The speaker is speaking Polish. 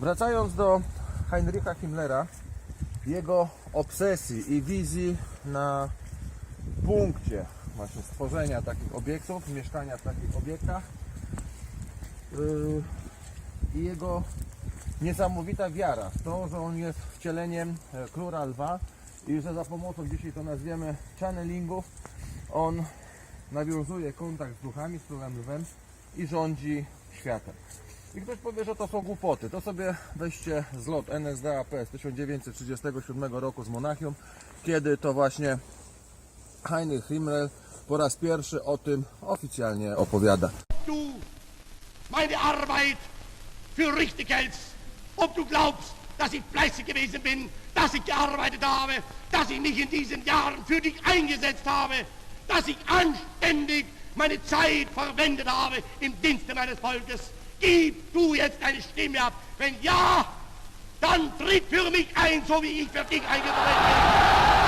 Wracając do Heinricha Himmlera, jego obsesji i wizji na punkcie właśnie stworzenia takich obiektów, mieszkania w takich obiektach yy, i jego niesamowita wiara w to, że on jest wcieleniem e, króla lwa i że za pomocą, dzisiaj to nazwiemy channelingów, on nawiązuje kontakt z duchami, z królem lwem i rządzi światem. I ktoś powie, że to są głupoty. To sobie weźcie zlot NSDAP z 1937 roku z Monachium, kiedy to właśnie Heinrich Himmler po raz pierwszy o tym oficjalnie opowiada. du meine Arbeit für richtig hältst, ob du glaubst, dass ich fleißig gewesen bin, dass ich gearbeitet habe, dass ich mich in diesen Jahren für dich eingesetzt habe, dass ich anständig meine Zeit verwendet habe im Dienste meines Volkes. Gib du jetzt deine Stimme ab. Wenn ja, dann tritt für mich ein, so wie ich für dich eingetreten bin.